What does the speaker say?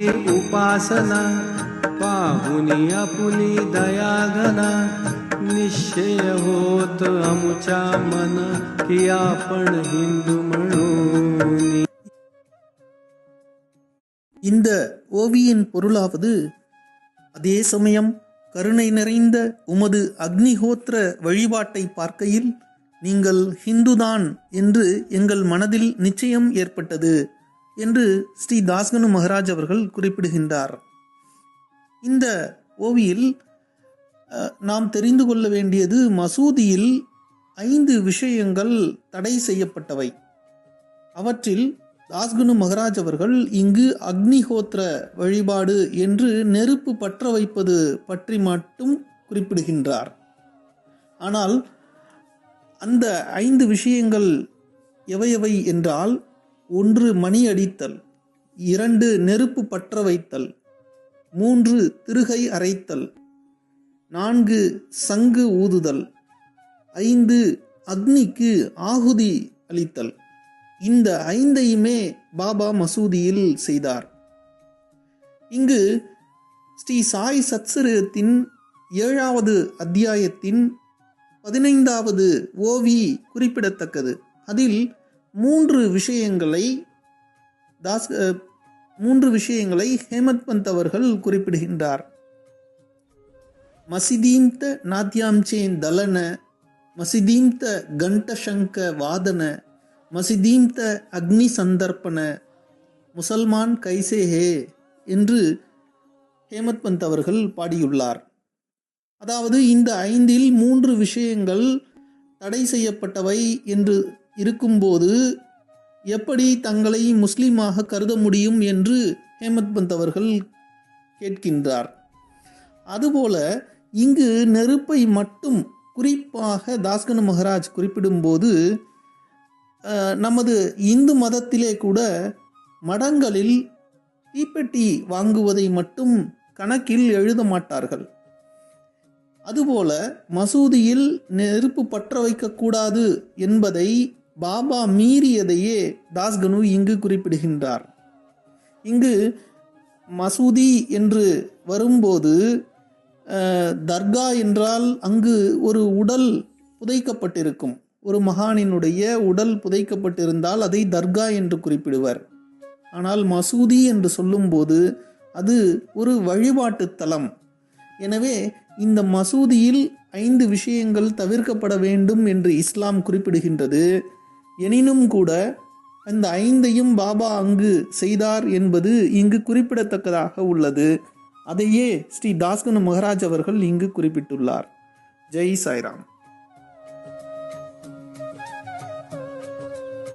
उपासना पाहुनी आपुली दयाघना निश्चय होत अमुच्या मन की आपण हिंदू म्हणून இந்த ஓவியின் பொருளாவது அதே சமயம் கருணை நிறைந்த உமது அக்னிஹோத்திர வழிபாட்டை பார்க்கையில் நீங்கள் ஹிந்துதான் என்று எங்கள் மனதில் நிச்சயம் ஏற்பட்டது என்று ஸ்ரீ தாஸ்கனு மகராஜ் அவர்கள் குறிப்பிடுகின்றார். இந்த ஓவியில் நாம் தெரிந்து கொள்ள வேண்டியது மசூதியில் ஐந்து விஷயங்கள் தடை செய்யப்பட்டவை. அவற்றில் தாஸ்குனு மகராஜ் அவர்கள் இங்கு அக்னிஹோத்திர வழிபாடு என்று நெருப்பு பற்ற வைப்பது பற்றி மட்டும் குறிப்பிடுகின்றார். ஆனால் அந்த ஐந்து விஷயங்கள் எவையவை என்றால் ஒன்று மணி அடித்தல் இரண்டு நெருப்பு பற்ற வைத்தல் மூன்று திருகை அரைத்தல் நான்கு சங்கு ஊதுதல் ஐந்து அக்னிக்கு ஆகுதி அளித்தல். இந்த ஐந்தையுமே பாபா மசூதியில் செய்தார். இங்கு ஸ்ரீ சாய் சத்சரத்தின் ஏழாவது அத்தியாயத்தின் பதினைந்தாவது ஓவி குறிப்பிடத்தக்கது. அதில் மூன்று விஷயங்களை தாஸ் மூன்று விஷயங்களை ஹேமத் பந்த் அவர்கள் குறிப்பிடுகின்றார். மசிதீம்த நாத்தியாம்சேன் தலன மசிதீம்த கண்டசங்க வாதன மசிதீம்த அக்னி சந்தர்ப்பண முசல்மான் கைசே ஹே என்று ஹேமத் பந்த் அவர்கள் பாடியுள்ளார். அதாவது இந்த ஐந்தில் மூன்று விஷயங்கள் தடை செய்யப்பட்டவை என்று இருக்கும்போது எப்படி தங்களை முஸ்லீமாக கருத முடியும் என்று ஹேமத் பந்த் அவர்கள் கேட்கின்றார். அதுபோல இங்கு நெருப்பை மட்டும் குறிப்பாக தாஸ்கனு மகராஜ் குறிப்பிடும்போது நமது இந்து மதத்திலே கூட மடங்களில் தீப்பெட்டி வாங்குவதை மட்டும் கணக்கில் எழுத மாட்டார்கள். அதுபோல மசூதியில் நெருப்பு பற்ற வைக்கக்கூடாது என்பதை பாபா மீறியதையே தாஸ்கனு இங்கு குறிப்பிடுகின்றார். இங்கு மசூதி என்று வரும்போது தர்கா என்றால் அங்கு ஒரு உடல் புதைக்கப்பட்டிருக்கும். ஒரு மகானினுடைய உடல் புதைக்கப்பட்டிருந்தால் அதை தர்கா என்று குறிப்பிடுவர். ஆனால் மசூதி என்று சொல்லும்போது அது ஒரு வழிபாட்டு தலம். எனவே இந்த மசூதியில் ஐந்து விஷயங்கள் தவிர்க்கப்பட வேண்டும் என்று இஸ்லாம் குறிப்பிடுகின்றது. எனினும் கூட அந்த ஐந்தையும் பாபா அங்கு செய்தார் என்பது இங்கு குறிப்பிடத்தக்கதாக உள்ளது. அதையே ஸ்ரீ தாஸ்கனு மகராஜ் அவர்கள் இங்கு குறிப்பிட்டுள்ளார். ஜெய் சாய்ராம்.